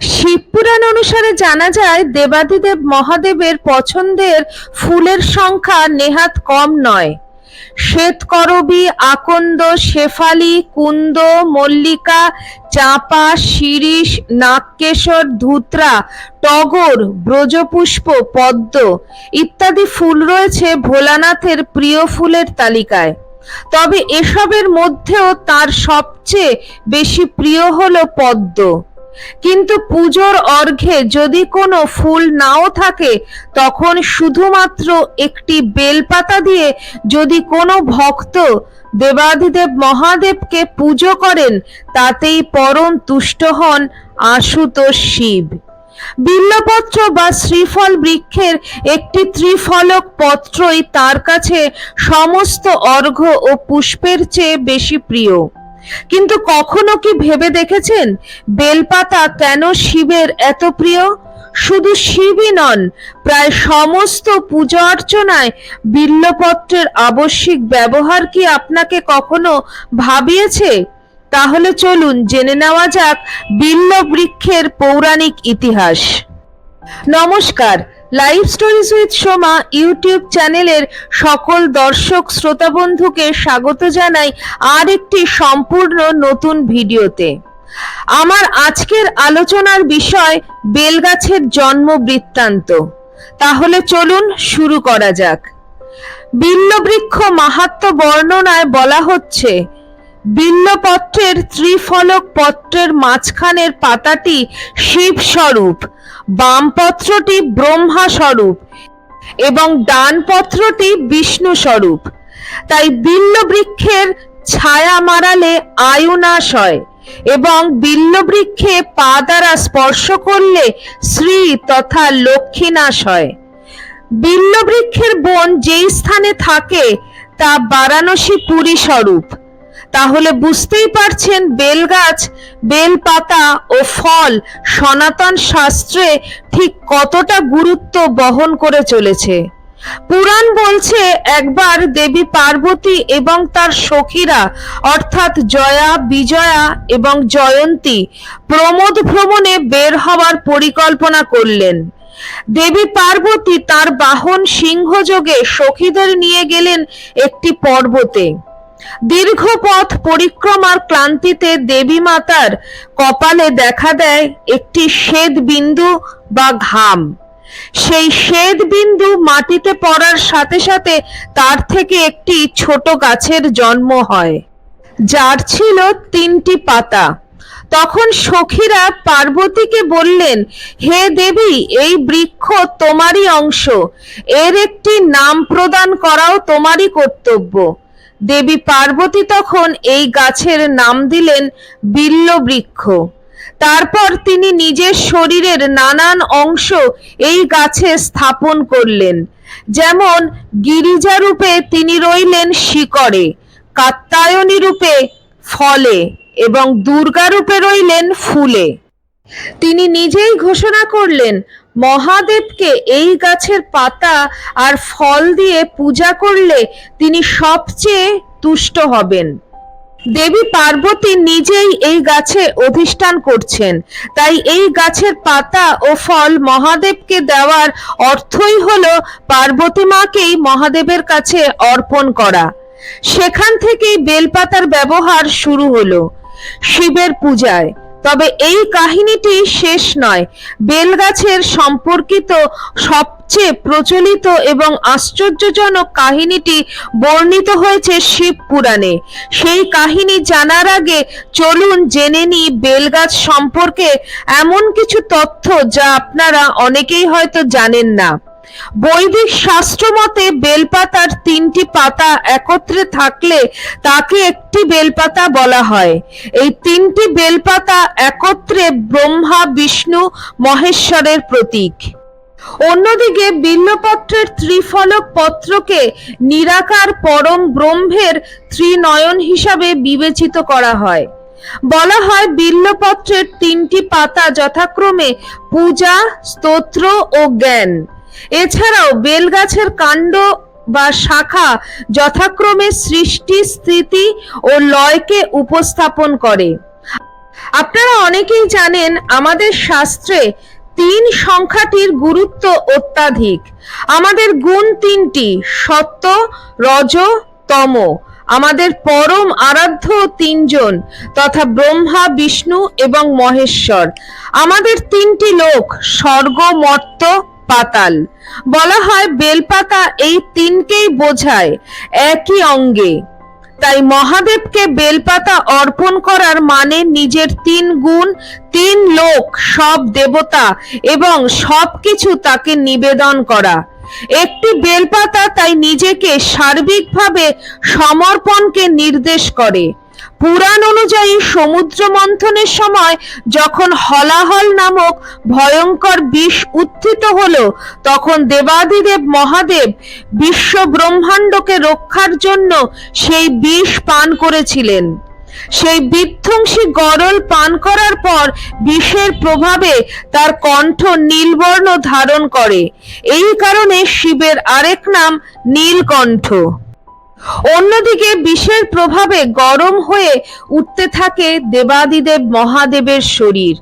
শিবপুরাণ অনুসারে জানা যায়, দেবাদিদেব মহাদেবের পছন্দের ফুলের সংখ্যা নেহাত কম নয়। শ্বেতকরবী, আকন্দ, শেফালি, কুন্দ, মল্লিকা, চাঁপা, শিরীষ, নাগকেশর, ধুতরা, টগর, ব্রজপুষ্প, পদ্ম ইত্যাদি ফুল রয়েছে ভোলানাথের প্রিয় ফুলের তালিকায়। তবে এসবের মধ্যেও তার সবচেয়ে বেশি প্রিয় হলো পদ্ম। কিন্তু পুজোর অর্ঘে যদি কোনো ফুল নাও থাকে, তখন শুধুমাত্র একটি বেলপাতা দিয়ে যদি কোনো ভক্ত দেবাধিদেব মহাদেবকে পুজো করেন, তাতেই পরম তুষ্ট হন আশুতোষ শিব। বিল্লপত্র বা শ্রীফল বৃক্ষের একটি ত্রিফলক পত্রই তার কাছে সমস্ত অর্ঘ্য ও পুষ্পের চেয়ে বেশি প্রিয়। কিন্তু কখনো কি ভেবে দেখেছেন বেলপাতা কেন শিবের এত প্রিয়? শুধু শিবই নন, প্রায় সমস্ত পূজা অর্চনায় বিল্লপত্রের আবশ্যিক ব্যবহার কি আপনাকে কখনো ভাবিয়েছে? তাহলে চলুন জেনে নেওয়া যাক বিল্ল বৃক্ষের পৌরাণিক ইতিহাস। নমস্কার live stories with Soma YouTube চ্যানেলের সকল দর্শক শ্রোতা বন্ধুকে স্বাগত জানাই আর একটি সম্পূর্ণ নতুন ভিডিওতে। আমার আজকের আলোচনার বিষয় বেলগাছের জন্ম বৃত্তান্ত তাহলে চলুন শুরু করা যাক। বিল্লবৃক্ষ মাহাত্ম্য বর্ণনায় বলা হচ্ছে, বিল্লপত্রের ত্রিফলক পত্রের মাঝখানের পাতাটি শিব স্বরূপ বাম পত্রটি ব্রহ্মা স্বরূপ এবং ডান পত্রটি বিষ্ণু স্বরূপ তাই বিল্ল বৃক্ষের ছায়া মারালে আয়ুনাশ হয় এবং বিল্ল বৃক্ষে পা দ্বারা স্পর্শ করলে শ্রী তথা লক্ষ্মীনাশ হয় বিল্ল বৃক্ষের বন যেই স্থানে থাকে তা বারাণসী পুরী স্বরূপ তাহলে বুঝতেই পারছেন বেলগাছ, বেলপাতা ও ফল সনাতন শাস্ত্রে ঠিক কতটা গুরুত্ব বহন করে চলেছে। পুরাণ বলছে একবার দেবী পার্বতী এবং তার সখীরা, অর্থাৎ জয়া, বিজয়া এবং জয়ন্তী, প্রমোদ ভ্রমণে বের হওয়ার পরিকল্পনা করলেন। দেবী পার্বতী তার বাহন সিংহযোগে সখীদের নিয়ে গেলেন একটি পর্বতে। দীর্ঘ পথ পরিক্রমার ক্লান্তিতে দেবী মাতার কপালে দেখা দেয় একটি শ্বেত বিন্দু বা ঘাম। সেই শ্বেত বিন্দু মাটিতে পড়ার সাথে সাথে তার থেকে একটি ছোট গাছের জন্ম হয়, যার ছিল তিনটি পাতা। তখন সখীরা পার্বতীকে বললেন, হে দেবী, এই বৃক্ষ তোমারই অংশ। এর একটি নাম প্রদান করাও তোমারই কর্তব্য। দেবী পার্বতী তখন এই গাছের নাম দিলেন বিল্ল বৃক্ষ তারপর তিনি নিজের শরীরের নানান অংশ এই গাছে স্থাপন করলেন। যেমন গিরিজা রূপে তিনি রইলেন শিকড়ে, কাত্তায়নী রূপে ফলে এবং দুর্গা রূপে রইলেন ফুলে। তিনি নিজেই ঘোষণা করলেন, মহাদেবকে এই গাছের পাতা আর ফল দিয়ে পূজা করলে তিনি সবচেয়ে তুষ্ট হবেন। দেবী পার্বতী নিজেই এই গাছে অধিষ্ঠান করছেন। তাই এই গাছের পাতা ও ফল মহাদেবকে দেওয়ার অর্থই হলো পার্বতী মাকেই মহাদেবের কাছে অর্পণ করা। সেখান থেকেই বেলপাতার ব্যবহার শুরু হলো। শিবের পূজায় তবে এই কাহিনীটি শেষ নয়। বেলগাছের সম্পর্কিত সবচেয়ে প্রচলিত এবং আশ্চর্যজনক কাহিনীটি বর্ণিত হয়েছে শিব পুরাণে। সেই কাহিনী জানার আগে চলুন জেনে নিই বেলগাছ সম্পর্কে এমন কিছু তথ্য যা আপনারা অনেকেই হয়তো জানেন না। বৈদিক শাস্ত্র মতে বেলপাতার তিনটি পাতা একত্রে থাকলে তাকে একটি বেলপাতা বলা হয়। এই তিনটি বেলপাতা একত্রে ব্রহ্মা, বিষ্ণু, মহেশ্বরের প্রতীক। অন্যদিকে বিল্লপত্রের ত্রিফলক পত্রকে নিরাকার পরম ব্রহ্মের ত্রিনয়ন হিসাবে বিবেচিত করা হয়। বলা হয় বিল্লপত্রের তিনটি পাতা যথাক্রমে পূজা, স্তোত্র ও জ্ঞান। এছাড়াও বেলগাছের কাণ্ড বা শাখা যথাক্রমে সৃষ্টি, স্থিতি ও লয়কে উপস্থাপন করে। আপনারা অনেকেই জানেন আমাদের শাস্ত্রে তিন সংখ্যাটির গুরুত্ব অত্যাধিক। আমাদের গুণ তিনটি, সত্য, রজ, তম। আমাদের পরম আরাধ্য তিনজন, তথা ব্রহ্মা, বিষ্ণু এবং মহেশ্বর। আমাদের তিনটি লোক, স্বর্গ মর্ত পাতাল বলা হয় বেলপাতা এই তিনকেই বোঝায় একই অঙ্গে। তাই মহাদেবকে বেলপাতা অর্পণ করার মানে নিজের তিন গুণ, তিন লোক, সব দেবতা এবং সবকিছু তাকে নিবেদন করা। একটি বেলপাতা তাই নিজেকে সার্বিকভাবে সমর্পণকে নির্দেশ করে। পুরাণ অনুযায়ী সমুদ্র মন্থনের সময় যখন হলাহল নামক ভয়ঙ্কর বিষ উত্থিত হলো, তখন দেবাদিদেব মহাদেব বিশ্ব ব্রহ্মাণ্ডকে রক্ষার জন্য সেই বিষ পান করেছিলেন। সেই বিধ্বংসী গরল পান করার পর বিষের প্রভাবে তার কণ্ঠ নীলবর্ণ ধারণ করে। এই কারণে শিবের আরেক নাম নীলকণ্ঠ। অন্যদিকে বিষের প্রভাবে গরম হয়ে উঠতে থাকে দেবাদিদেব মহাদেবের শরীর।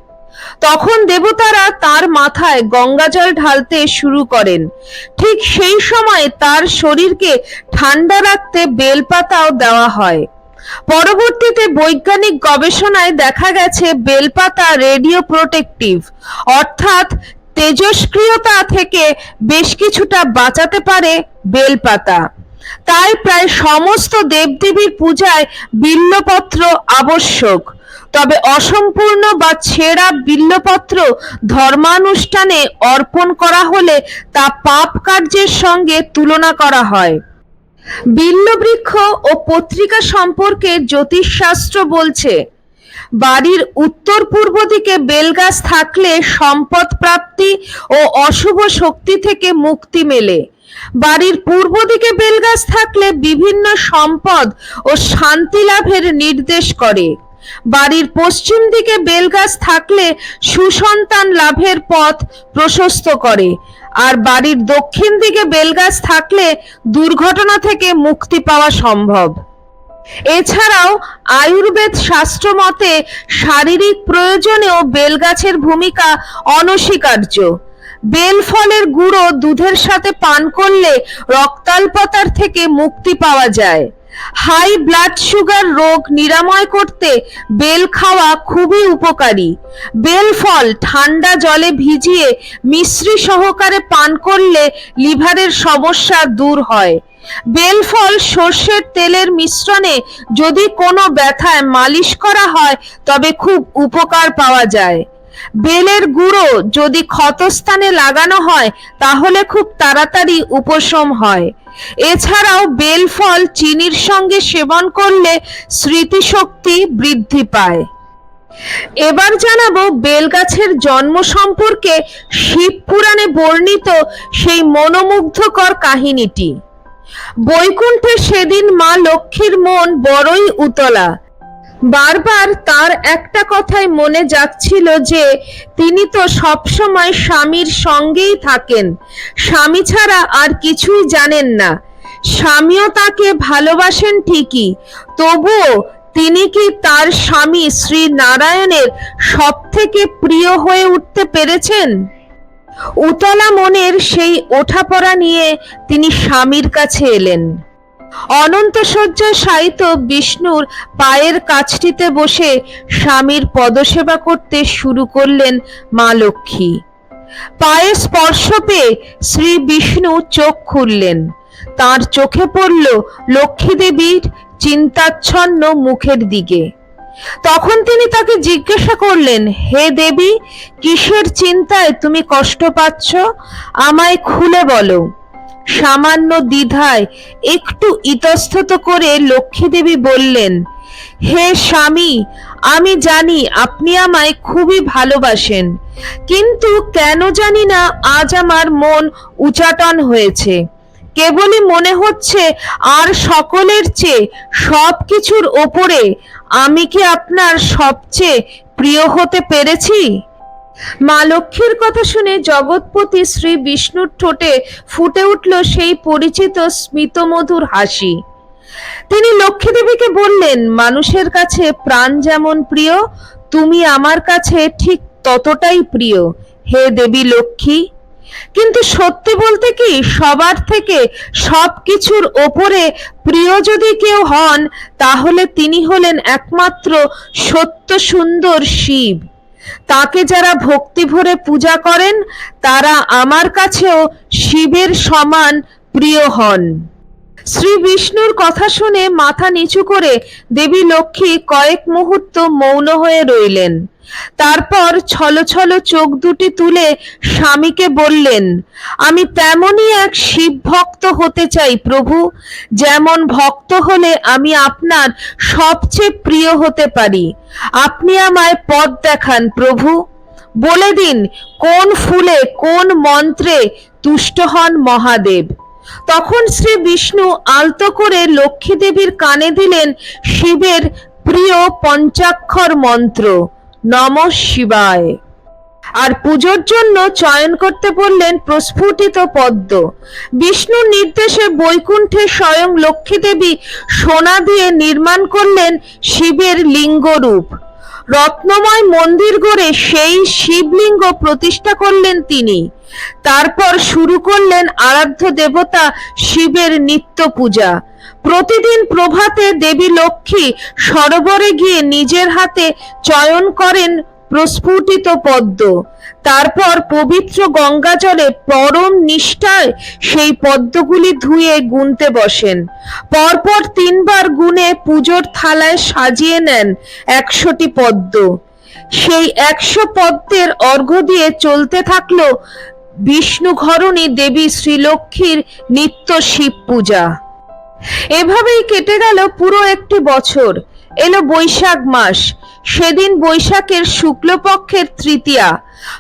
তখন দেবতারা তার মাথায় গঙ্গাজল ঢালতে শুরু করেন। ঠিক সেই সময় তার শরীরকে ঠান্ডা রাখতে বেলপাতাও দেওয়া হয়। পরবর্তীতে বৈজ্ঞানিক গবেষণায় দেখা গেছে, বেলপাতা রেডিও প্রোটেক্টিভ, অর্থাৎ তেজস্ক্রিয়তা থেকে বেশ কিছুটা বাঁচাতে পারে বেলপাতা। তাই প্রায় সমস্ত দেবদেবীর পূজায় বিল্লপত্র আবশ্যক। তবে অসম্পূর্ণ বা ছেঁড়া বিল্লপত্র ধর্মানুষ্ঠানে অর্পণ করা হলে তা পাপ কার্যের সঙ্গে তুলনা করা হয়। বিল্লবৃক্ষ ও পত্রিকা সম্পর্কে জ্যোতিষশাস্ত্র বলছে, বাড়ির উত্তর পূর্ব দিকে বেলগাছ থাকলে সম্পদ প্রাপ্তি ও অশুভ শক্তি থেকে মুক্তি মেলে। বাড়ির পূর্ব দিকে বেলগাছ থাকলে বিভিন্ন সম্পদ ও শান্তি লাভের নির্দেশ করে। বাড়ির পশ্চিম দিকে বেলগাছ থাকলে সুসন্তান লাভের পথ প্রশস্ত করে। আর বাড়ির দক্ষিণ দিকে বেলগাছ থাকলে দুর্ঘটনা থেকে মুক্তি পাওয়া সম্ভব। এছাড়াও আয়ুর্বেদ শাস্ত্র মতে শারীরিক প্রয়োজনেও বেলগাছের ভূমিকা অনস্বীকার্য। বেল ফলের গুঁড়ো দুধের সাথে পান করলে রক্তাল্পতার থেকে মুক্তি পাওয়া যায়। হাই ব্লাড সুগার রোগ নিরাময় করতে বেল খাওয়া খুবই উপকারী। বেল ফল ঠান্ডা জলে ভিজিয়ে মিশ্রি সহকারে পান করলে লিভারের সমস্যা দূর হয়। বেল ফল সর্ষের তেলের মিশ্রণে যদি কোনো ব্যথায় মালিশ করা হয়, তবে খুব উপকার পাওয়া যায়। বেলের গুঁড়ো যদি ক্ষতস্থানে লাগানো হয়, তাহলে খুব তাড়াতাড়ি উপশম হয়। এছাড়াও বেল ফল চিনির সঙ্গে সেবন করলে স্মৃতিশক্তি বৃদ্ধি পায়। এবার জানাব বেলগাছের জন্ম সম্পর্কে শিব পুরাণে বর্ণিত সেই মনোমুগ্ধকর কাহিনীটি। বৈকুণ্ঠে সেদিন মা লক্ষ্মীর মন বড়ই উতলা। বারবার তার একটা কথাই মনে যাচ্ছিল যে, তিনি তো সবসময় স্বামীর সঙ্গেই থাকেন। স্বামী ছাড়া আর কিছুই জানেন না। স্বামীও তাকে ভালোবাসেন ঠিকই। তবুও তিনি কি তার স্বামী শ্রী নারায়ণের সব থেকে প্রিয় হয়ে উঠতে পেরেছেন? উতলা মনের সেই ওঠাপড়া নিয়ে তিনি স্বামীর কাছে এলেন। অনন্ত শয্যায় শায়িত বিষ্ণুর পায়ের কাছটিতে বসে স্বামীর পদসেবা করতে শুরু করলেন মা লক্ষ্মী। পায়ে স্পর্শ পেয়ে শ্রী বিষ্ণু চোখ খুললেন। তার চোখে পড়ল লক্ষ্মী দেবীর চিন্তাচ্ছন্ন মুখের দিকে। তখন তিনি তাকে জিজ্ঞাসা করলেন, হে দেবী, কিসের চিন্তায় তুমি কষ্ট পাচ্ছ? আমায় খুলে বলো। সামান্য দ্বিধায় একটু ইতস্তত করে লক্ষ্মী দেবী বললেন, হে স্বামী, আমি জানি আপনি আমায় খুবই ভালোবাসেন, কিন্তু কেন জানি না আজ আমার মন উচাটন হয়েছে। কেবলই মনে হচ্ছে আর সকলের চেয়ে সব কিছুর ওপরে আমি কি আপনার সবচেয়ে প্রিয় হতে পেরেছি? মা লক্ষ্মীর কথা শুনে জগৎপতি শ্রী বিষ্ণুর ঠোঁটে ফুটে উঠল সেই পরিচিত স্মিতমধুর হাসি। তিনি লক্ষ্মী দেবীকে বললেন, মানুষের কাছে প্রাণ যেমন প্রিয়, তুমি আমার কাছে ঠিক ততটাই প্রিয়। হে দেবী লক্ষ্মী, কিন্তু সত্যি বলতে কি, সবার থেকে সবকিছুর ওপরে প্রিয় যদি কেউ হন, তাহলে তিনি হলেন একমাত্র সত্য সুন্দর শিব। তাকে যারা ভক্তি ভরে পূজা করেন তারা আমার কাছেও শিবের সমান প্রিয় হন। শ্রী বিষ্ণুর কথা শুনে মাথা নিচু করে দেবী লক্ষ্মী কয়েক মুহূর্ত মৌন হয়ে রইলেন। তারপর ছলছল চোখ দুটি তুলে স্বামীকে বললেন, আমি তেমনই এক শিব ভক্ত হতে চাই প্রভু। যেমন ভক্ত হলে আমি আপনার সবচেয়ে প্রিয় হতে পারি। আপনি আমায় পথ দেখান প্রভু। বলে দিন, কোন ফুলে, কোন মন্ত্রে তুষ্ট হন মহাদেব? তখন শ্রী বিষ্ণু আলতো করে লক্ষ্মী দেবীর কানে দিলেন শিবের প্রিয় পঞ্চাক্ষর মন্ত্র, নম শিবায়। আর পুজোর জন্য চয়ন করতে বললেন প্রস্ফুটিত পদ্ম। বিষ্ণুর নির্দেশে বৈকুণ্ঠে স্বয়ং লক্ষ্মী দেবী সোনা দিয়ে নির্মাণ করলেন শিবের লিঙ্গরূপ। রত্নময় মন্দির গড়ে সেই শিবলিঙ্গ প্রতিষ্ঠা করলেন তিনি। তারপর শুরু করলেন আরাধ্য দেবতা শিবের নিত্য পূজা। প্রতিদিন প্রভাতে দেবী লক্ষ্মী সরোবরে গিয়ে নিজের হাতে চয়ন করেন প্রস্ফুটিত পদ্ম। তারপর পবিত্র গঙ্গা জলে পরম নিষ্ঠায় সেই পদ্মগুলি ধুয়ে গুনতে বসেন। পরপর তিনবার গুনে পুজোর থালায় সাজিয়ে নেন একশোটি পদ্ম। সেই একশো পদ্মের অর্ঘ্য দিয়ে চলতে থাকল বিষ্ণু ঘরণী দেবী শ্রীলক্ষ্মীর নিত্য শিব পূজা। এভাবেই কেটে গেল পুরো একটি বছর। এলো বৈশাখ মাস। সেদিন বৈশাখের শুক্লপক্ষের তৃতীয়া।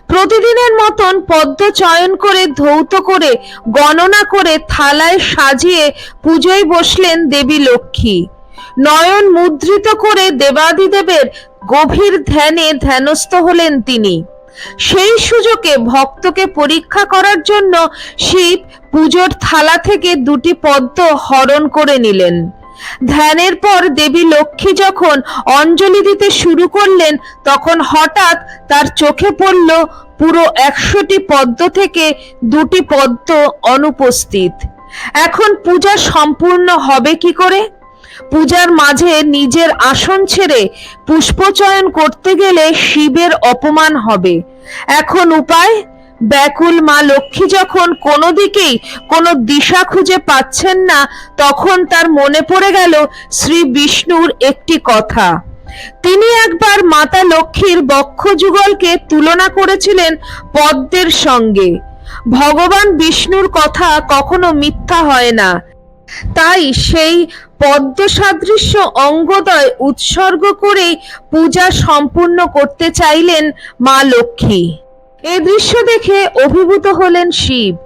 প্রতিদিনের মতন পদ্ম চয়ন করে, ধৌত করে, গণনা করে থালায় সাজিয়ে পুজোয় বসলেন দেবী লক্ষ্মী। নয়ন মুদ্রিত করে দেবাদিদেবের গভীর ধ্যানে ধ্যানস্থ হলেন তিনি। সেই সুযোগে ভক্তকে পরীক্ষা করার জন্য শিব পুজোর থালা থেকে দুটি পদ্ম হরণ করে নিলেন। ধ্যানের পর দেবী লক্ষ্মী যখন অঞ্জলি দিতে শুরু করলেন, তখন হঠাৎ তার চোখে পড়ল পুরো একশোটি পদ্ম থেকে দুটি পদ্ম অনুপস্থিত। এখন পূজা সম্পূর্ণ হবে কি করে? পূজার মাঝে নিজের আসন ছেড়ে পুষ্পচয়ন করতে গেলে শিবের অপমান হবে। এখন উপায়? ব্যাকুল মা লক্ষ্মী যখন কোনো দিকেই কোনো দিশা খুঁজে পাচ্ছেন না, তখন তার মনে পড়ে গেল শ্রী বিষ্ণুর একটি কথা। তিনি একবার মাতা লক্ষ্মীর বক্ষ যুগলকে তুলনা করেছিলেন পদ্মের সঙ্গে। ভগবান বিষ্ণুর কথা কখনো মিথ্যা হয় না। তাই সেই পদ্ম সাদৃশ্য অঙ্গদয় উৎসর্গ করেই পূজা সম্পূর্ণ করতে চাইলেন মা লক্ষ্মী। এ দৃশ্য দেখে অভিভূত হলেন শিব।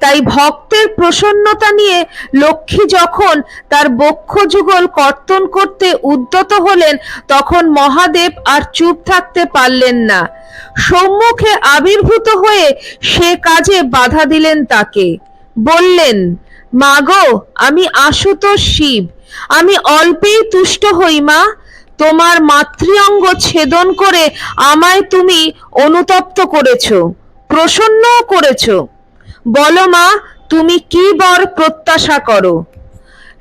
তাই ভক্তের প্রসন্নতা নিয়ে লক্ষ্মী যখন তার বক্ষ যুগল কর্তন করতে উদ্যত হলেন, তখন মহাদেব আর চুপ থাকতে পারলেন না। সম্মুখে আবির্ভূত হয়ে সে কাজে বাধা দিলেন তাকে। বললেন মাগো আমি আশুতোষ শিব। আমি অল্পেই তুষ্ট হই, মা। তোমার মাতৃঅঙ্গ ছেদন করে আমায় তুমি অনুতপ্ত করেছ প্রসন্ন করেছ। বলো মা, তুমি কি বর প্রত্যাশা করো?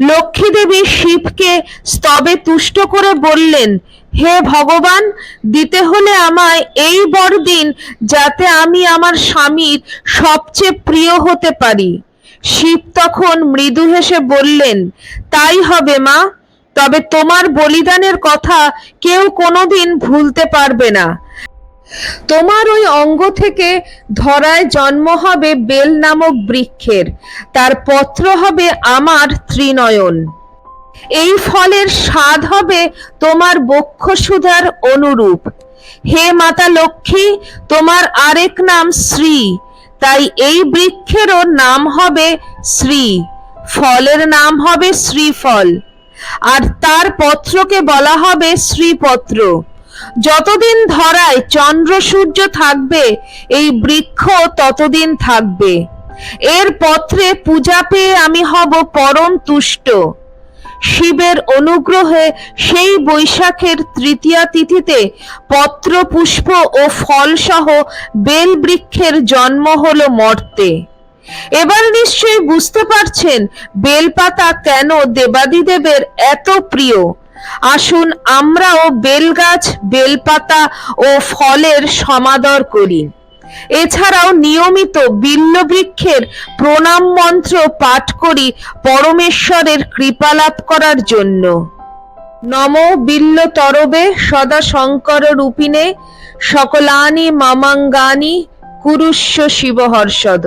লক্ষ্মী দেবী শিবকে স্তবে তুষ্ট করে বললেন, হে ভগবান, দিতে হলে আমায় এই বর দিন যাতে আমি আমার স্বামীর সবচেয়ে প্রিয় হতে পারি। শিব তখন মৃদু হেসে বললেন, তাই হবে মা। তবে তোমার বলিদানের কথা কেউ কোনোদিন ভুলতে পারবে না। তোমার ওই অঙ্গ থেকে ধরায় জন্ম হবে বেল নামক বৃক্ষের, তার পত্র হবে আমার ত্রিনয়ন। এই ফলের স্বাদ হবে তোমার বক্ষসুধার অনুরূপ। হে মাতা লক্ষ্মী, তোমার আরেক নাম শ্রী, তাই এই বৃক্ষেরও নাম হবে শ্রী, ফলের নাম হবে শ্রীফল। আর তার পত্রকে বলা হবে শ্রীপত্র। যতদিন ধরায় চন্দ্র সূর্য থাকবে, এই বৃক্ষ ততদিন থাকবে। এর পত্রে পূজা পেয়ে আমি হব পরম তুষ্ট। শিবের অনুগ্রহে সেই বৈশাখের তৃতীয়া তিথিতে পত্র পুষ্প ও ফলসহ বেল বৃক্ষের জন্ম হলো মর্তে। এবার নিশ্চয়ই বুঝতে পারছেন বেলপাতা কেন দেবাদিদেবের এত প্রিয়। আসুন আমরাও বেলগাছ, বেলপাতা ও ফলের সমাদর করি। এছাড়াও নিয়মিত বিল্লবৃক্ষের প্রণাম মন্ত্র পাঠ করি পরমেশ্বরের কৃপা লাভ করার জন্য। নম বিল্ল তরবে সদা শঙ্কর রূপিণে, সকলানি মামাঙ্গানি, কুরুষ্য শিবহর্ষদ।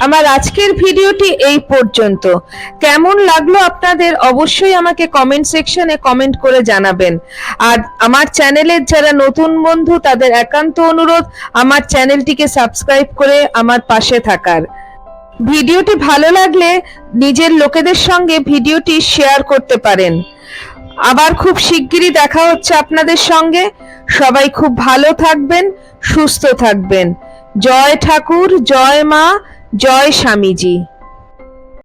আমার আজকের ভিডিওটি এই পর্যন্ত। কেমন লাগল আপনাদের অবশ্যই আমাকে কমেন্ট সেকশনে কমেন্ট করে জানাবেন। আর আমার চ্যানেলের যারা নতুন বন্ধু, তাদের একান্ত অনুরোধ, আমার চ্যানেলটিকে সাবস্ক্রাইব করে আমার পাশে থাকার। ভিডিওটি ভালো লাগলে নিজের লোকেদের সঙ্গে ভিডিওটি শেয়ার করতে পারেন। আবার খুব শিগগিরই দেখা হচ্ছে আপনাদের সঙ্গে। সবাই খুব ভালো থাকবেন, সুস্থ থাকবেন। জয় ঠাকুর, জয় মা জয় স্বামীজি।